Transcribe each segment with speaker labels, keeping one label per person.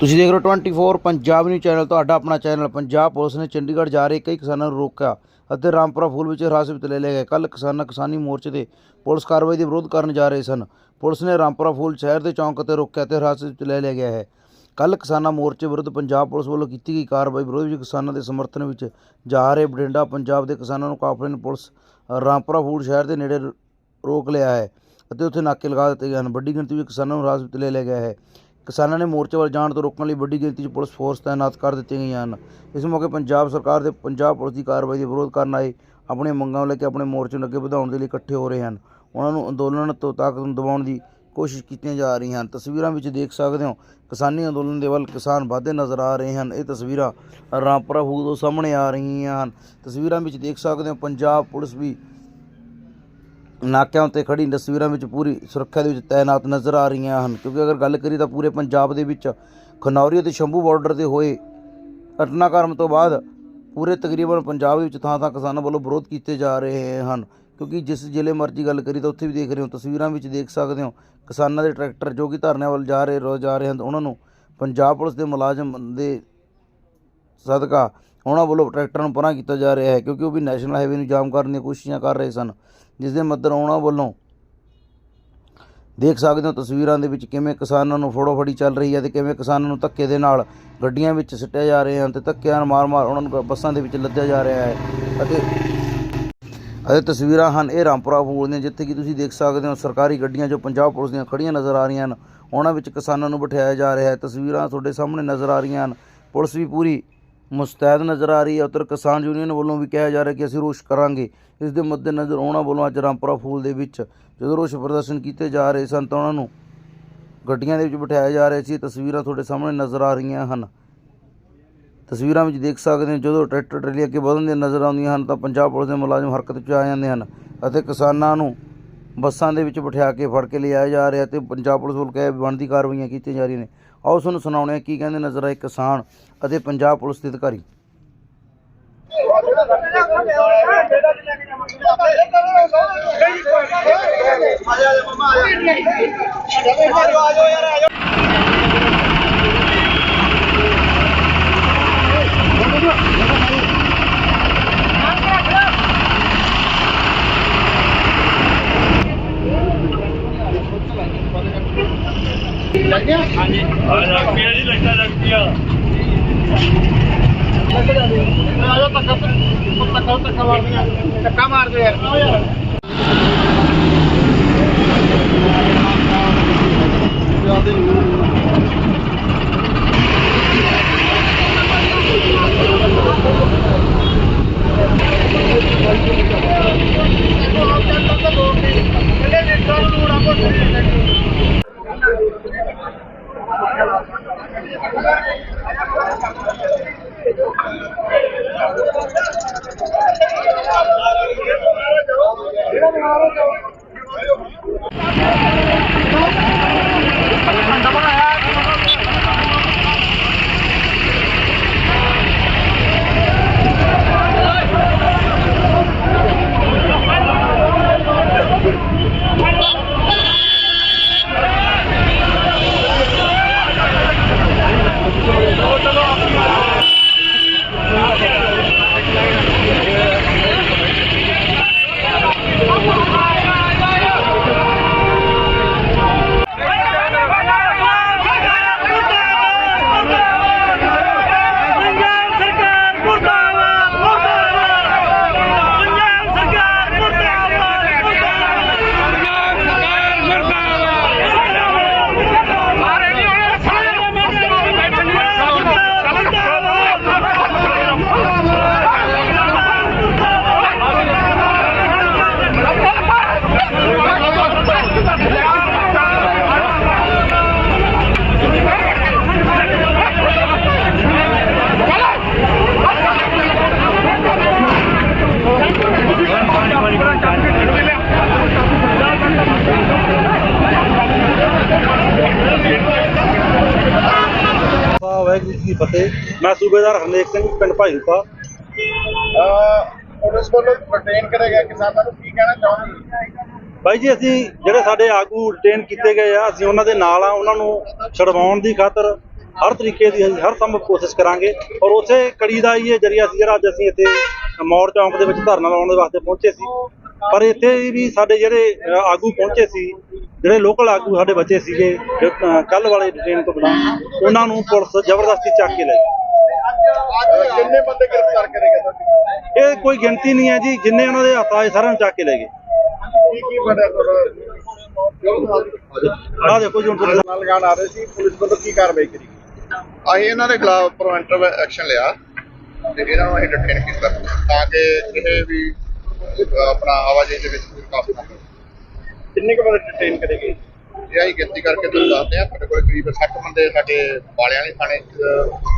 Speaker 1: ਤੁਸੀਂ ਦੇਖ ਰਹੇ ਹੋ 24 ਪੰਜਾਬ ਨਿਊਜ਼ ਚੈਨਲ ਤੁਹਾਡਾ ਆਪਣਾ ਚੈਨਲ ਪੰਜਾਬ ਪੁਲਿਸ ਨੇ ਚੰਡੀਗੜ੍ਹ ਜਾ ਰਹੇ ਕਈ ਕਿਸਾਨਾਂ ਨੂੰ ਰੋਕਿਆ ਅਤੇ ਰਾਮਪੁਰਾ ਫੂਲ ਵਿੱਚ ਹਿਰਾਸਤ ਵਿੱਚ ਲੈ ਲਏ ਗਏ ਕੱਲ ਕਿਸਾਨਾਂ ਕਿਸਾਨੀ ਮੋਰਚੇ ਦੇ ਪੁਲਿਸ ਕਾਰਵਾਈ ਦੇ ਵਿਰੋਧ ਕਰਨ ਜਾ ਰਹੇ ਸਨ। ਪੁਲਿਸ ਨੇ ਰਾਮਪੁਰਾ ਫੂਲ ਸ਼ਹਿਰ ਦੇ ਚੌਂਕ ਤੇ ਰੋਕਿਆ ਤੇ ਹਿਰਾਸਤ ਵਿੱਚ ਲੈ ਲਿਆ ਗਿਆ ਹੈ। ਕੱਲ ਕਿਸਾਨਾਂ ਮੋਰਚੇ ਵਿਰੁੱਧ ਪੰਜਾਬ ਪੁਲਿਸ ਵੱਲੋਂ ਕੀਤੀ ਗਈ ਕਾਰਵਾਈ ਵਿਰੋਧ ਵਿੱਚ ਕਿਸਾਨਾਂ ਦੇ ਸਮਰਥਨ ਵਿੱਚ ਜਾ ਰਹੇ ਬਠਿੰਡਾ ਪੰਜਾਬ ਦੇ ਕਿਸਾਨਾਂ ਨੂੰ ਕਾਫਲੇ ਨੇ ਪੁਲਿਸ ਰਾਮਪੁਰਾ ਫੂਲ ਸ਼ਹਿਰ ਦੇ ਨੇੜੇ ਰੋਕ ਲਿਆ ਹੈ ਅਤੇ ਉੱਥੇ ਨਾਕੇ ਲਗਾ ਦਿੱਤੇ ਗਏ ਹਨ। ਵੱਡੀ ਗਿਣਤੀ ਵਿੱਚ ਕਿਸਾਨਾਂ ਨੂੰ ਹਿਰਾਸਤ ਵਿੱਚ ਲੈ ਲਿਆ ਗਿਆ ਹੈ। ਕਿਸਾਨਾਂ ਨੇ ਮੋਰਚੇ ਵੱਲ ਜਾਣ ਤੋਂ ਰੋਕਣ ਲਈ ਵੱਡੀ ਗਿਣਤੀ 'ਚ ਪੁਲਿਸ ਫੋਰਸ ਤਾਇਨਾਤ ਕਰ ਦਿੱਤੀਆਂ ਗਈਆਂ ਹਨ। ਇਸ ਮੌਕੇ ਪੰਜਾਬ ਸਰਕਾਰ ਦੇ ਪੰਜਾਬ ਪੁਲਿਸ ਦੀ ਕਾਰਵਾਈ ਦੇ ਵਿਰੋਧ ਕਰਨ ਆਏ ਆਪਣੀਆਂ ਮੰਗਾਂ ਨੂੰ ਲੈ ਕੇ ਆਪਣੇ ਮੋਰਚੇ ਨੂੰ ਅੱਗੇ ਵਧਾਉਣ ਦੇ ਲਈ ਇਕੱਠੇ ਹੋ ਰਹੇ ਹਨ। ਉਹਨਾਂ ਨੂੰ ਅੰਦੋਲਨ ਤੋਂ ਤਾਕਤ ਨੂੰ ਦਬਾਉਣ ਦੀ ਕੋਸ਼ਿਸ਼ ਕੀਤੀਆਂ ਜਾ ਰਹੀਆਂ ਹਨ। ਤਸਵੀਰਾਂ ਵਿੱਚ ਦੇਖ ਸਕਦੇ ਹੋ, ਕਿਸਾਨੀ ਅੰਦੋਲਨ ਦੇ ਵੱਲ ਕਿਸਾਨ ਵਾਧੇ ਨਜ਼ਰ ਆ ਰਹੇ ਹਨ। ਇਹ ਤਸਵੀਰਾਂ ਰਾਮਪੁਰਾ ਹੂ ਤੋਂ ਸਾਹਮਣੇ ਆ ਰਹੀਆਂ ਹਨ। ਤਸਵੀਰਾਂ ਵਿੱਚ ਦੇਖ ਸਕਦੇ ਹੋ, ਪੰਜਾਬ ਪੁਲਿਸ ਵੀ ਨਾਕਿਆਂ ਉੱਤੇ ਖੜੀ ਤਸਵੀਰਾਂ ਵਿੱਚ ਪੂਰੀ ਸੁਰੱਖਿਆ ਦੇ ਵਿੱਚ ਤਾਇਨਾਤ ਨਜ਼ਰ ਆ ਰਹੀਆਂ ਹਨ। ਕਿਉਂਕਿ ਅਗਰ ਗੱਲ ਕਰੀ ਤਾਂ ਪੂਰੇ ਪੰਜਾਬ ਦੇ ਵਿੱਚ ਖਨੌਰੀ ਅਤੇ ਸ਼ੰਭੂ ਬਾਰਡਰ ਤੇ ਹੋਏ ਘਟਨਾਕ੍ਰਮ ਤੋਂ ਬਾਅਦ ਪੂਰੇ ਤਕਰੀਬਨ ਪੰਜਾਬ ਵਿੱਚ ਥਾਂ ਥਾਂ ਕਿਸਾਨਾਂ ਵੱਲੋਂ ਵਿਰੋਧ ਕੀਤੇ ਜਾ ਰਹੇ ਹਨ। ਕਿਉਂਕਿ ਜਿਸ ਜ਼ਿਲ੍ਹੇ ਮਰਜ਼ੀ ਗੱਲ ਕਰੀ ਤਾਂ ਉੱਥੇ ਵੀ ਦੇਖ ਰਹੇ ਹੋ, ਤਸਵੀਰਾਂ ਵਿੱਚ ਦੇਖ ਸਕਦੇ ਹੋ, ਕਿਸਾਨਾਂ ਦੇ ਟਰੈਕਟਰ ਜੋ ਕਿ ਧਰਨੇ ਵੱਲ ਜਾ ਰਹੇ, ਰੋ ਜਾ ਰਹੇ ਹਨ ਉਹਨਾਂ ਨੂੰ ਪੰਜਾਬ ਪੁਲਿਸ ਦੇ ਮੁਲਾਜ਼ਮ ਦੇ ਸਦਕਾ ਉਹਨਾਂ ਵੱਲੋਂ ਟਰੈਕਟਰਾਂ ਨੂੰ ਪਰਾਂ ਕੀਤਾ ਜਾ ਰਿਹਾ ਹੈ, ਕਿਉਂਕਿ ਉਹ ਵੀ ਨੈਸ਼ਨਲ ਹਾਈਵੇ ਨੂੰ ਜਾਮ ਕਰਨ ਦੀਆਂ ਕੋਸ਼ਿਸ਼ਾਂ ਕਰ ਰਹੇ ਸਨ। ਜਿਸ ਦੇ ਮੱਦਰ ਉਹਨਾਂ ਵੱਲੋਂ ਦੇਖ ਸਕਦੇ ਹੋ ਤਸਵੀਰਾਂ ਦੇ ਵਿੱਚ ਕਿਵੇਂ ਕਿਸਾਨਾਂ ਨੂੰ ਫੋੜੋ ਫੜੀ ਚੱਲ ਰਹੀ ਹੈ ਤੇ ਕਿਵੇਂ ਕਿਸਾਨਾਂ ਨੂੰ ਧੱਕੇ ਦੇ ਨਾਲ ਗੱਡੀਆਂ ਵਿੱਚ ਸਿੱਟਿਆ ਜਾ ਰਿਹਾ ਹਨ ਤੇ ਧੱਕਿਆਂ ਨਾਲ ਮਾਰ-ਮਾਰ ਉਹਨਾਂ ਨੂੰ ਬੱਸਾਂ ਦੇ ਵਿੱਚ ਲੱਦਿਆ ਜਾ ਰਿਹਾ ਹੈ। ਅਤੇ ਅਤੇ ਤਸਵੀਰਾਂ ਹਨ, ਇਹ ਰਾਮਪੁਰਾ ਫੂਲ ਦੀਆਂ, ਜਿੱਥੇ ਕਿ ਤੁਸੀਂ ਦੇਖ ਸਕਦੇ ਹੋ ਸਰਕਾਰੀ ਗੱਡੀਆਂ ਜੋ ਪੰਜਾਬ ਪੁਲਿਸ ਦੀਆਂ ਖੜੀਆਂ ਨਜ਼ਰ ਆ ਰਹੀਆਂ ਹਨ। ਉਹਨਾਂ ਵਿੱਚ ਕਿਸਾਨਾਂ ਨੂੰ ਬਿਠਾਇਆ ਜਾ ਰਿਹਾ ਹੈ। ਤਸਵੀਰਾਂ ਤੁਹਾਡੇ ਸਾਹਮਣੇ ਨਜ਼ਰ ਆ ਰਹੀਆਂ ਹਨ। ਪੁਲਿਸ ਵੀ ਪੂਰੀ ਮੁਸਤੈਦ ਨਜ਼ਰ ਆ ਰਹੀ ਹੈ। ਉੱਧਰ ਕਿਸਾਨ ਯੂਨੀਅਨ ਵੱਲੋਂ ਵੀ ਕਿਹਾ ਜਾ ਰਿਹਾ ਕਿ ਅਸੀਂ ਰੋਸ਼ ਕਰਾਂਗੇ। ਇਸ ਦੇ ਮੱਦੇਨਜ਼ਰ ਉਹਨਾਂ ਵੱਲੋਂ ਅੱਜ ਰਾਮਪੁਰਾ ਫੂਲ ਦੇ ਵਿੱਚ ਜਦੋਂ ਰੋਸ਼ ਪ੍ਰਦਰਸ਼ਨ ਕੀਤੇ ਜਾ ਰਹੇ ਸਨ ਤਾਂ ਉਹਨਾਂ ਨੂੰ ਗੱਡੀਆਂ ਦੇ ਵਿੱਚ ਬਿਠਾਇਆ ਜਾ ਰਿਹਾ ਸੀ। ਤਸਵੀਰਾਂ ਤੁਹਾਡੇ ਸਾਹਮਣੇ ਨਜ਼ਰ ਆ ਰਹੀਆਂ ਹਨ। ਤਸਵੀਰਾਂ ਵਿੱਚ ਦੇਖ ਸਕਦੇ ਹੋ, ਜਦੋਂ ਟਰੈਕਟਰ ਟਰੈਲੀ ਅੱਗੇ ਵਧਣ ਦੀਆਂ ਨਜ਼ਰ ਆਉਂਦੀਆਂ ਹਨ ਤਾਂ ਪੰਜਾਬ ਪੁਲਿਸ ਦੇ ਮੁਲਾਜ਼ਮ ਹਰਕਤ ਵਿੱਚ ਆ ਜਾਂਦੇ ਹਨ ਅਤੇ ਕਿਸਾਨਾਂ ਨੂੰ ਬੱਸਾਂ ਦੇ ਵਿੱਚ ਬਿਠਾ ਕੇ ਫੜ ਕੇ ਲਿਆਇਆ ਜਾ ਰਿਹਾ ਤੇ ਪੰਜਾਬ ਪੁਲਿਸ ਵੱਲੋਂ ਕਿਹਾ ਬਣਦੀ ਕਾਰਵਾਈਆਂ ਕੀਤੀਆਂ ਜਾ ਰਹੀਆਂ ਨੇ। ਆਓ ਤੁਹਾਨੂੰ ਸੁਣਾਉਣੇ ਹਾਂ ਕੀ ਕਹਿੰਦੇ ਨਜ਼ਰ ਆਏ ਕਿਸਾਨ ਅਤੇ ਪੰਜਾਬ ਪੁਲਿਸ ਦੇ ਅਧਿਕਾਰੀ।
Speaker 2: ਆ ਲੱਗਦੀਆਂ ਜੀ ਲੱਟਾਂ ਲੱਗਦੀਆਂ।
Speaker 3: ਧੱਕਾ ਮਾਰ ਦਿਓ ਯਾਰ
Speaker 2: ਪੰਜਾਬ
Speaker 4: ਵਾਹਿਗੁਰੂ ਜੀ ਕੀ ਫਤਿਹ? ਮੈਂ ਸੂਬੇਦਾਰ ਹਰਨੇਕ ਸਿੰਘ ਪਿੰਡ ਭਾਈਪਾ
Speaker 3: ਪੁਲਿਸ ਵੱਲੋਂ ਪ੍ਰਟੇਨ ਕਰਿਆ ਗਿਆ ਕਿਸਾਨਾਂ ਨੂੰ ਕੀ ਕਹਿਣਾ ਚਾਹੁੰਦੇ
Speaker 4: ਬਾਈ ਜੀ ਅਸੀਂ ਜਿਹੜੇ ਸਾਡੇ ਆਗੂ ਡਿਟੇਨ ਕੀਤੇ ਗਏ ਆ ਅਸੀਂ ਉਹਨਾਂ ਦੇ ਨਾਲ ਆ ਉਹਨਾਂ ਨੂੰ ਛਡਵਾਉਣ ਦੀ ਖਾਤਰ ਹਰ ਤਰੀਕੇ ਦੀ ਅਸੀਂ ਹਰ ਸੰਭਵ ਕੋਸ਼ਿਸ਼ ਕਰਾਂਗੇ। ਔਰ ਉਸੇ ਕੜੀ ਦਾ ਹੀ ਇਹ ਜਰੀਆ ਸੀ ਜਿਹੜਾ ਅੱਜ ਅਸੀਂ ਇੱਥੇ ਮੌੜ ਚੌਂਕ ਦੇ ਵਿੱਚ ਧਰਨਾ ਲਾਉਣ ਦੇ ਵਾਸਤੇ ਪਹੁੰਚੇ ਸੀ। ਪਰ ਇੱਥੇ ਵੀ ਸਾਡੇ ਜਿਹੜੇ ਆਗੂ ਪਹੁੰਚੇ ਸੀ ਜਿਹੜੇ ਲੋਕਲ ਆਗੂ ਸਾਡੇ ਬੱਚੇ ਸੀਗੇ ਕੱਲ ਵਾਲੇ ਟ੍ਰੇਨ ਤੋਂ ਬਿਨਾਂ ਉਹਨਾਂ ਨੂੰ ਪੁਲਿਸ ਜ਼ਬਰਦਸਤੀ ਚੱਕ ਕੇ ਲੈ ਗਈ।
Speaker 3: ਕਿੰਨੇ ਬੰਦੇ ਗ੍ਰਿਫਤਾਰ ਕਰੇ ਗਏ ਤੁਹਾਡੇ?
Speaker 4: ਇਹ ਕੋਈ ਗਿਣਤੀ ਨਹੀਂ ਹੈ ਜੀ ਜਿੰਨੇ ਉਹਨਾਂ ਦੇ ਹੱਥ ਆਏ ਸਾਰਿਆਂ ਨੂੰ ਚੱਕ ਕੇ ਲੈ ਗਏ।
Speaker 3: ਕੀ ਕੀ ਬਣਿਆ ਤੁਹਾਡਾ?
Speaker 4: ਆਹ ਦੇਖੋ ਜੀ ਹੁਣ
Speaker 3: ਨਾਲ ਲਗਾਉਣ ਆ ਰਹੇ ਸੀ ਪੁਲਿਸ ਵੱਲੋਂ ਕੀ ਕਾਰਵਾਈ ਕਰੀ?
Speaker 5: ਅਸੀਂ ਇਹਨਾਂ ਦੇ ਖਿਲਾਫ ਪ੍ਰੀਵੈਂਟਿਵ ਐਕਸ਼ਨ ਲਿਆ ਤੇ ਇਹਨਾਂ ਨੂੰ ਅਸੀਂ ਡਿਟੇਨ ਕੀਤਾ। ਤਾਂ ਕਿ ਕਿਸੇ ਵੀ ਆਪਣਾ ਆਵਾਜਾਈ ਦੇ ਵਿੱਚ ਕੋਈ ਰੁਕਾਵਟ ਨਾ
Speaker 3: ਕਿੰਨੇ ਕੁ ਬੰਦੇ ਡਿਟੇਨ ਕਰੇ ਗਏ?
Speaker 5: ਇਹ ਅਸੀਂ ਗਿਣਤੀ ਕਰਕੇ ਤੁਹਾਨੂੰ ਦੱਸਦੇ ਹਾਂ ਸਾਡੇ ਕੋਲ ਕਰੀਬ 60 ਬੰਦੇ ਸਾਡੇ ਵਾਲਿਆਂ ਵਾਲੇ ਥਾਣੇ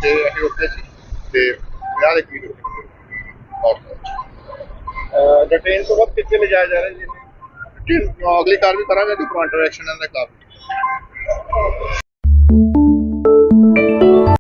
Speaker 5: ਤੇ ਅਸੀਂ ਉੱਥੇ ਸੀ ਤੇ 50 ਦੇ ਕਰੀਬ ਔਰ
Speaker 3: ਡਿਟੇਨ ਤੋਂ ਬਾਅਦ ਕਿੱਥੇ ਲਿਜਾਇਆ ਜਾ ਰਿਹਾ ਜੀ?
Speaker 5: ਅਗਲੀ ਕਾਰਵਾਈ ਕਰਾਂਗੇ ਤੇ ਪ੍ਰੀਵੈਂਟਿਵ ਐਕਸ਼ਨ ਇਹਨਾਂ ਦੇ